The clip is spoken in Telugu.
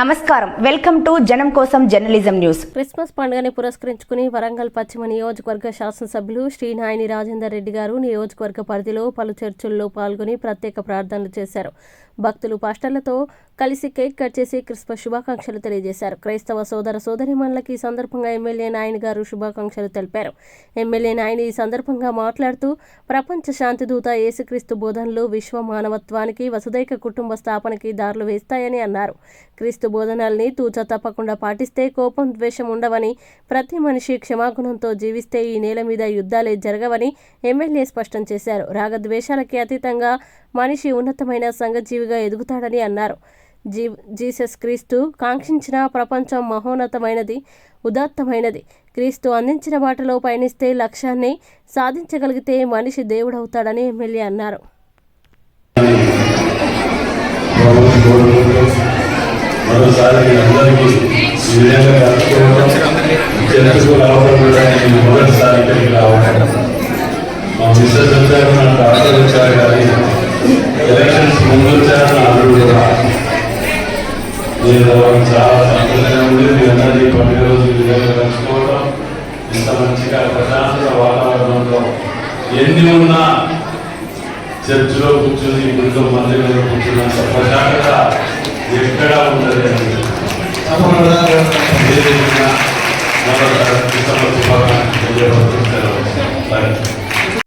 నమస్కారం. వెల్కమ్ టు జనం కోసం జర్నలిజం న్యూస్. క్రిస్మస్ పండుగని పురస్కరించుకుని వరంగల్ పశ్చిమ నియోజకవర్గ శాసనసభ్యులు శ్రీనాయని రాజేందర్ రెడ్డి గారు నియోజకవర్గ పరిధిలో పలు చర్చల్లో పాల్గొని ప్రత్యేక ప్రార్థనలు చేశారు. భక్తులు పాస్టర్లతో కలిసి కేక్ కట్ చేసి క్రిస్మస్ శుభాకాంక్షలు తెలియజేశారు. క్రైస్తవ సోదర సోదరిమణులకి ఈ సందర్భంగా ఎమ్మెల్యే నాయని గారు శుభాకాంక్షలు తెలిపారు. ఎమ్మెల్యే నాయని ఈ సందర్భంగా మాట్లాడుతూ ప్రపంచ శాంతి దూత యేసుక్రీస్తు బోధనలు విశ్వ మానవత్వానికి వసుదైక కుటుంబ స్థాపనకి దారులు వేస్తాయని అన్నారు. క్రీస్తు బోధనల్ని తూచ తప్పకుండా పాటిస్తే కోపం ద్వేషం ఉండవని ప్రతి మనిషి క్షమాగుణంతో జీవిస్తే ఈ నేల మీద యుద్ధాలే జరగవని ఎమ్మెల్యే స్పష్టం చేశారు. రాగద్వేషాలకి అతీతంగా మనిషి ఉన్నతమైన సంఘజీవిగా ఎదుగుతాడని అన్నారు. జీ జీసస్ క్రీస్తు కాంక్షించిన ప్రపంచం మహోన్నతమైనది ఉదాత్తమైనది. క్రీస్తు అందించిన బాటలో పయనిస్తే లక్ష్యాన్ని సాధించగలిగితే మనిషి దేవుడవుతాడని ఎమ్మెల్యే అన్నారు. మరోసారి అందరికీ ఈ విధంగా కలుసుకోవడం చర్చకు రావడం కూడా నేను మొదటిసారి ఇక్కడికి రావడం. మా మిస్సెస్ వచ్చారు నాకు డాక్టర్ వచ్చారు కానీ ఎలక్షన్స్ ముందు వచ్చారు నా కూడా నేను చాలా సంతోషంగా ఉంది మీ అందరినీ పండుగ రోజు ఈ విధంగా కలుసుకోవడం ఇంత మంచిగా ప్రశాంత వాతావరణంలో ఎన్ని ఉన్నా చర్చిలో కూర్చుని గుడిలో మందిరంలో కూర్చున్నంత ప్రశాంతత అదేవిధంగా మరొక క్రిస్మస్ శుభాకాంక్షలు తెలియజేస్తున్నాను.